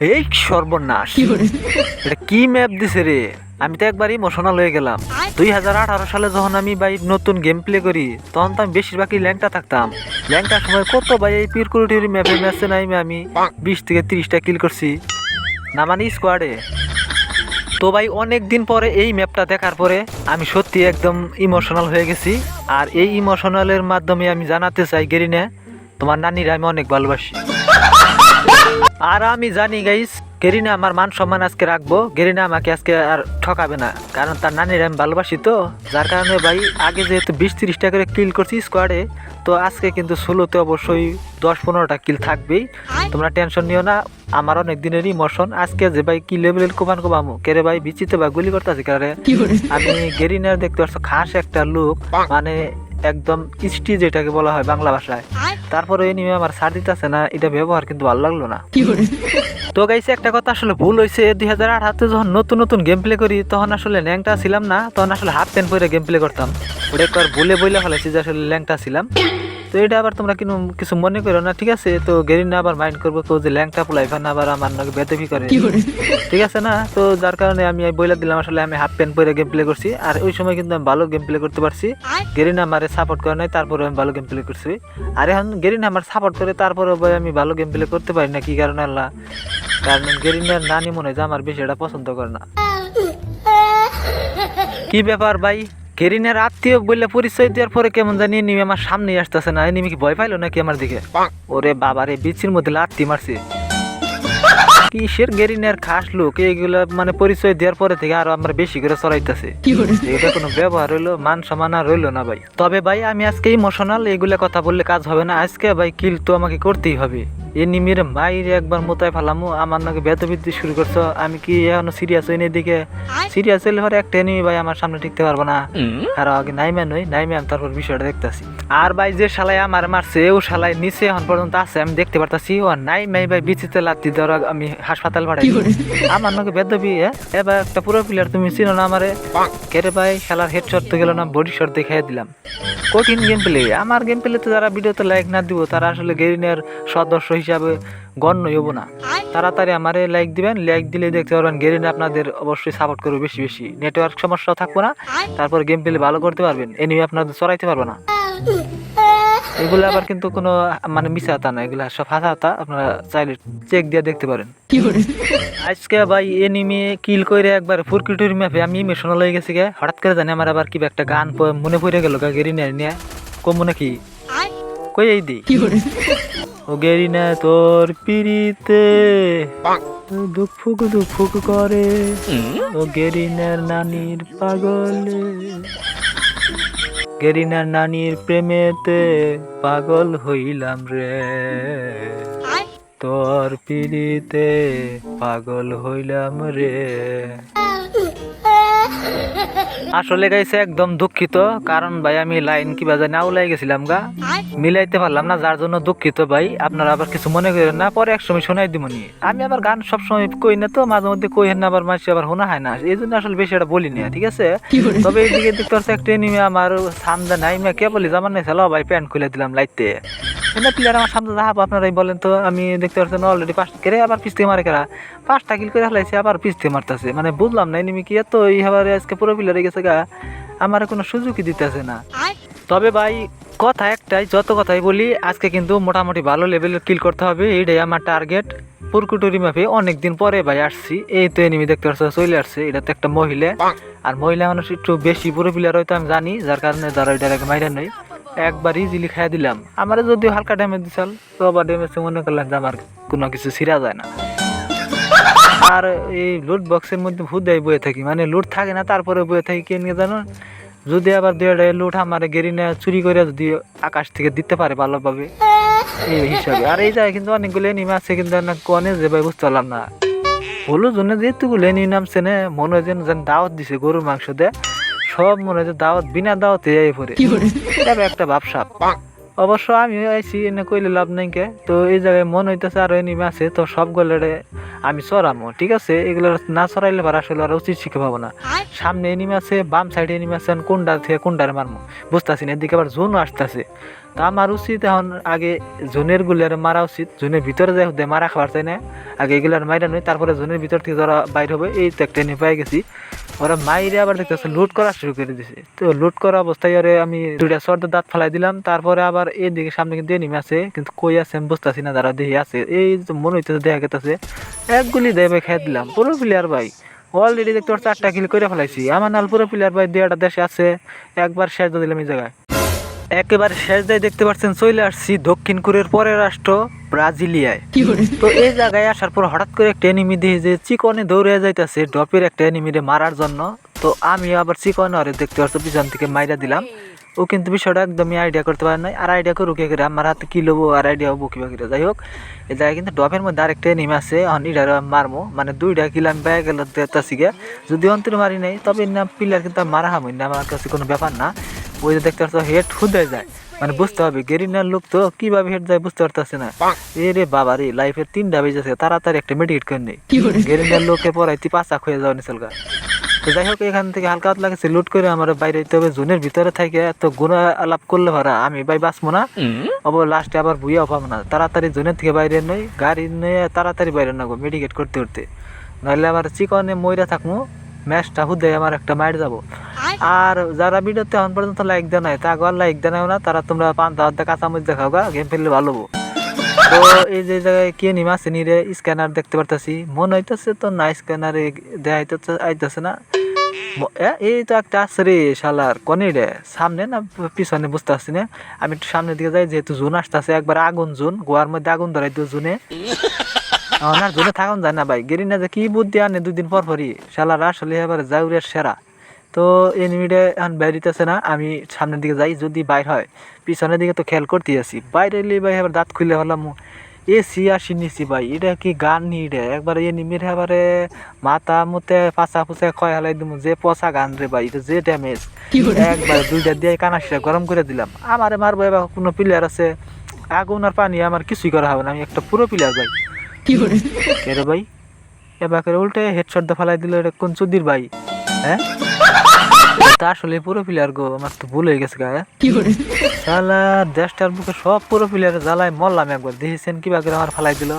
এই সর্বনাশ। এটা কি ম্যাপ দিছে রে? আমি তো একবার ইমোশনাল হয়ে গেলাম। দুই হাজার আঠারো সালে যখন আমি ভাই নতুন গেম প্লে করি তখন তো আমি বেশিরভাগই ল্যাংটা থাকতাম। ল্যাংটার সময় কত ভাই এই পিরকুলটির ম্যাপে ম্যাচে নাইমে আমি বিশ থেকে তিরিশটা কিল করছি। না মানে স্কোয়াডে তো ভাই অনেক দিন পরে এই ম্যাপটা দেখার পরে আমি সত্যি একদম ইমোশনাল হয়ে গেছি। আর এই ইমোশনালের মাধ্যমে আমি জানাতে চাই গেরিনে তোমার নানির আমি অনেক ভালোবাসি। আর আমি জানি গাইস গেরিনা আমার মান সম্মান আজকে রাখব। গেরিনা আমাকে আজকে আর ঠকাবে না কারণ তার নানির আমি ভালোবাসি তো। যার কারণে ভাই আগে যেহেতু বিশ তিরিশটা করে কিল করছি স্কোয়াডে তো আজকে কিন্তু ষোলোতে অবশ্যই দশ পনেরোটা কিল থাকবেই। তোমরা টেনশন নিও না আমার অনেক দিনের ইমোশন আজকে যে ভাই কি লেভেলের কোবান কোবামো কেরে ভাই বিচিতে বা গুলি করতেছি কারে আমি গেরিনার দেখতে পাচ্ছ খাস একটা লুক মানে একদম ইস্টি যেটাকে বলা হয় বাংলা ভাষায়। তারপরে এই নিয়ে আমার সার দিতেছে না এটা ব্যবহার কিন্তু ভালো লাগল না। তো গাইছে একটা কথা আসলে ভুল হয়েছে দুই হাজার আট হাতে যখন নতুন নতুন গেম প্লে করি তখন আসলে ল্যাংটা ছিলাম না তখন আসলে হাফ প্যান্ট পরে গেম প্লে করতাম। ওটা একবার ভুলে বইলে ফেলেছি যে আসলে ল্যাংটা ছিলাম। তো এটা আবার তোমরা কিন্তু কিছু মনে করো না ঠিক আছে? তো গেরিনা আবার মাইন্ড করব তো যে ল্যাংটা পোলাইফান আবার আমার নাকি বেদবি করে। ঠিক আছে না? তো যার কারণে আমি বইলা দিলাম আসলে আমি হাফ প্যান্ট পরে গেম প্লে করছি। আর ওই সময় কিন্তু আমি ভালো গেম প্লে করতে পারছি। গেরিনা আমারে সাপোর্ট করে নাই তারপরে আমি ভালো গেম প্লে করছি। আর এখন গেরিনা আমার সাপোর্ট করে তারপরে ভাই আমি ভালো গেম প্লে করতে পারি না কি কারণে আল্লাহ? কারণ গেরিনার নানি মনে হয় যে আমার বেশি এটা পছন্দ করে না। কি ব্যাপার ভাই? গেরিনার আত্মীয় বললে পরিচয় দেওয়ার পরে কেমন জানি নিমি আমার সামনে আসতেছে না। নিমি কি ভয় পাইলো নাকি আমার দিকে? ওরে বাবারে বিচির মধ্যে লাত্তি মারছে। কিসের গেরিনার খাস লোক? এইগুলা মানে পরিচয় দেওয়ার পরে থেকে আরও আমার বেশি করে চড়াইতেছে। এটা কোনো ব্যবহার হইল? মান সম্মান আর রইল না ভাই। তবে ভাই আমি আজকে ইমোশনাল এগুলা কথা বললে কাজ হবে না। আজকে ভাই কিল তো আমাকে করতেই হবে। এ নিমির মাইরে একবার মোতায় ফেলামু আমার নাকি বেতবিদ্যি শুরু করছ। আমি কি এখনও সিরিয়াস হইনি এদিকে? সিরিয়াস হইলে পরে একটা এনিমি ভাই আমার সামনে টিকতে পারব না। আর আগে নই নাইমে আমি তারপর বিষয়টা দেখতেছি। আর ভাই যে শালাই আমার মারছে ও শালাই নিচে এখন পর্যন্ত আছে আমি দেখতে পারতাছি ও নাই মাই ভাই বিচিতে লাত্তি দেওয়ার আমি হাসপাতাল ভাড়াই আমার নাকি বেদবি এবার একটা পুরো প্লেয়ার তুমি চিনো না আমারে? কেরে ভাই শালার হেড শট তো গেল না বডি শট দেখাই দিলাম। কঠিন গেম প্লে আমার গেম প্লে তো যারা ভিডিওতে লাইক না দিব তারা আসলে গেরিনের সদস্য হিসাবে গণ্য হব না। তাড়াতাড়ি আমারে লাইক দিবেন লাইক দিলে দেখতে পারবেন গেরিন আপনাদের অবশ্যই সাপোর্ট করবে বেশি বেশি। নেটওয়ার্ক সমস্যা থাকব না তারপর গেম প্লে ভালো করতে পারবেন। এনিমি আপনাদের চড়াইতে পারবে না। এগুলো আবার কিন্তু কোনো মানে মিশা হাতা না এগুলো সব হাতা হাতা আপনারা চাইলে চেক দিয়ে দেখতে পারেন। আজকে ভাই এনিমি কিল করে একবার ফুরকিটুরি ম্যাপে আমি ইমোশনাল হয়ে গেছি গে। হঠাৎ করে জানি আমার আবার কি একটা গান মনে পড়ে গেল গা গেরি নিয়ে। কম মনে কি কই এই দি ও গেরি না তোর পিড়িতে। দুঃখ ফুক দুঃখ ফুক করে। ও গেরিনার নানির পাগলে। গেরিনার নানির প্রেমেতে পাগল হইলাম রে। তোর পিড়িতে পাগল হইলাম রে। আসলে গাইছে একদম দুঃখিত কারণ ভাই আমি লাইন কি বাজায় না উলাই গেছিলাম গা। মিলাইতে পারলাম না যার জন্য দুঃখিত ভাই। আপনারা আবার কিছু মনে করেন না পরে একসময় শোনাই দিবনি আমি আবার গান সবসময় কই না তো মাঝে মধ্যে কই না আবার মাসে আবার শোনা হয় না। এই জন্য আসলে বেশি এটা বলি না ঠিক আছে? তবে এইদিকে দেখতে পাচ্ছি একটা এনিমে আমার সামনে নাই। মে কে বলি জামান নাই চালো ভাই প্যান্ট খুলে দিলাম লাইতে এনে প্লেয়ার আমার সামনে যাব আপনারাই বলেন তো। আমি দেখতে পাচ্ছেন অলরেডি পাঁচটা কেড়ে আবার পিস থেকে মারে কেরা? পাঁচটা কিল করে ফেলাইছে আবার পিস থেকে মারতেছে। মানে বুঝলাম না এনিমি কি এত এই হাবারে আজকে পুরো প্লেয়ারে গেছে গা আমার কোনো সুযোগই দিতেছে না। তবে ভাই কথা একটাই যত কথাই বলি আজকে কিন্তু মোটামুটি ভালো লেভেলের কিল করতে হবে এইটাই আমার টার্গেট পুরকুটুরি মাফে অনেকদিন পরে ভাই আসছি এই তো এনিমি দেখতে পাচ্ছ চলে আসছে এটা তো একটা মহিলা। আর মহিলা মানুষ একটু বেশি পুরো প্লেয়ার হয়তো আমি জানি যার কারণে যারা ওইটার আগে মাইরা নই। একবার ইজিলি খাই দিলাম। আমার যদিও হালকা ড্যামেজ দিছাল তো আবার ড্যামেজ মনে করলাম যে আমার কোনো কিছু ছিঁড়া যায় না। আর এই লুট বক্সের মধ্যে ভূত দেয় বয়ে থাকি। মানে লুট থাকে না তারপরে বয়ে থাকি কে নিয়ে জানো? যদি আবার দুইটা লুট আমার গেরি না চুরি করে যদি আকাশ থেকে দিতে পারে ভালোভাবে এই হিসাবে। আর এই জায়গায় কিন্তু অনেকগুলো এনিমি আছে কিন্তু কনে যে ভাই বুঝতে পারলাম না। হলো জন্য যেহেতুগুলো এনিমি নামছে না মনে হয় যেন দাওয়াত দিছে গরুর মাংস দে সব মনে হয় যে দাওয়াত বিনা দাওয়াতে যাই পরে একটা ভাবসাপ অবশ্য আমি আইছি এনে কইলে লাভ নাই কে। তো এই জায়গায় মন হইতেছে আর এনিমে আছে তো সব গলেরে আমি চড়ামো ঠিক আছে? এগুলো না চড়াইলে পারা আসলে ওরা উচিত শিখে পাবো না। সামনে এনিমে আছে বাম সাইডে এনিমে আছে কোনটা থেকে কোনটারে মারমো? বুঝতেছি না এদিকে আবার জোনও আসতেছে। তা আমার উচিত এখন আগে জোনেরগুলার মারা উচিত জোনের ভিতরে যাই মারা খাবার চাই না? আগে এগুলার মাইরা নয় তারপরে জোনের ভিতর থেকে যারা বাইর হবে এই তো একটা এনিমে পাই গেছি। ওরা মাইরে আবার দেখতেছে লুট করা শুরু করে দিছে। তো লুট করা অবস্থায় ওরে আমি দুইটা শর্ট দাঁত ফেলাই দিলাম, তারপরে আবার এদিকে সামনে কিন্তু এনিমি আছে, কিন্তু কই আছে আমি বুঝতেছি না, যারা দেহে আছে। এই যে মনে হইতেছে, দেখা গেতেছে, এক গুলি দেয় ভাই, খেয়ে দিলাম। পুরো প্লেয়ার ভাই অলরেডি দেখতে চারটা কিল করে ফেলাইছি। আমার নাল পুরো প্লেয়ার ভাই, দুইটা দেশে আছে, একবার শেষ দিলাম এই জায়গায়। একেবারে শেষ দিয়ে দেখতে পাচ্ছেন চলে আসছি দক্ষিণ কোরিয়ার পরের রাষ্ট্র ব্রাজিলিয়ায়। তো এই জায়গায় আসার পর হঠাৎ করে একটা এনিমি দেখি যে চিকনে দৌড়ে যাইতেছে ডপের একটা এনিমিরে মারার জন্য। তো আমি আবার চিকনে আরে দেখতে পাচ্ছি পিছন থেকে মাইরা দিলাম। ও কিন্তু বিষয়টা একদমই আইডিয়া করতে পারে নাই। আর আইডিয়া করুক করে আমার হাতে কি লবো আর আইডিয়া হব কিবা করে। যাই হোক এই জায়গায় কিন্তু ডপের মধ্যে আরেকটা এনিমি আছে এখন ইডারে মারমো। মানে দুইটা কিল আমি পেয়ে গেল দেখতেছি গে। যদি অন্তরে মারি নাই তবে না পিলার কিন্তু মারা হামই না আমার কাছে কোনো ব্যাপার না। ওই যে দেখতে পাচ্ছ হেড হুদে যায়। মানে বুঝতে হবে গেরিনার লোক তো কীভাবে হেড যায় বুঝতে পারতেছে না। এ রে বাবা রে লাইফের তিনটা বেজে আছে তাড়াতাড়ি একটা মেডিকেট করে নেই গেরিনার লোকে পড়াইতে পাঁচা হয়ে যাওয়া নিচল গা তো যাই হোক এখান থেকে হালকা হাত লাগছে লুট করে আমার বাইরে হইতে হবে জোনের ভিতরে থাকে এত গুণা আলাপ করলে ভাড়া আমি ভাই বাঁচবো না। অবর লাস্টে আবার বুইয়াও পাবো না তাড়াতাড়ি জোনের থেকে বাইরে নই গাড়ি নিয়ে তাড়াতাড়ি বাইরে নাগো মেডিকেট করতে করতে। নাহলে আবার চিকনে ময়রা থাকব ম্যাচটা হুদে আমার একটা মাইর যাব। আর যারা ভিডিওতে এখন পর্যন্ত লাইক দেয় নাই, তা আর লাইক দেয় না, তারা তোমরা পান্তা দেখাও গা গেম ভালো তো এই যে জায়গায় কে নিম স্ক্যানার দেখতে পারতাছি। মনে হইতেছে তো না স্ক্যানারে দেখাইতেছে আইতেছে না। এই তো একটা আছে রে শালার, কনে রে? সামনে না, পিছনে বুঝতে পারছি না। আমি একটু সামনের দিকে যাই, যেহেতু জুন আসতেছে, একবার আগুন জুন, গোয়ার মধ্যে আগুন ধরাই তো জুনে জুনে থাকুন যায় না ভাই। গেরিনা যে কি বুদ্ধি আনে দুদিন পর পরই। শালার আসলে এবার জাউরের সেরা। তো এনিমিডে এখন বেরিতেছে না আমি সামনের দিকে যাই যদি বাইর হয়। পিছনের দিকে তো খেয়াল করতে আছি। বাইরে এলে ভাই এবার দাঁত খুলে হলাম। এ সি আর সি নিছি ভাই এটা কি গান নি রে? একবার এনিমির এবারে মাথা মুতে পাচা ফুচা খয় হালাই দিমু। যে পচা গান রে ভাই এটা যে ড্যামেজ একবার দুইটা দিয়ে কানাসিটা গরম করে দিলাম। আমারে মারবো এবার কোনো প্লেয়ার আছে। আগুন আর পানি আমার কিছুই করা হবে না আমি একটা পুরো প্লেয়ার ভাই। কে রে ভাই? এবার করে উল্টে হেডশট দা ফালাই দিল এটা কোন চুদির ভাই। হ্যাঁ? তা আসলে পুরো প্লেয়ার গো আমার তো ভুল হয়ে গেছে গায়ে। শালা দেশটার বুকে সব পুরো প্লেয়ার জ্বালায় মরলাম একবার। দেখেছেন কিবা করে আমার ফালাই দিল?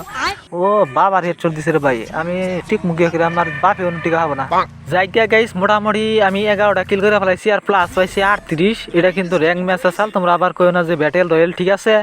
ও বাবার হেডশট দিছে রে ভাই। আমি ঠিক মুখে করে আমার বাপে অন্য টিকা হব না যাইকা গাইস মোটামুটি আমি এগারোটা কিল করে ফেলাইছি আর প্লাস পাইছি আটত্রিশ। এটা কিন্তু র্যাঙ্ক ম্যাচ আসাল তোমরা আবার কইও না যে ব্যাটেল রয়েল ঠিক আছে?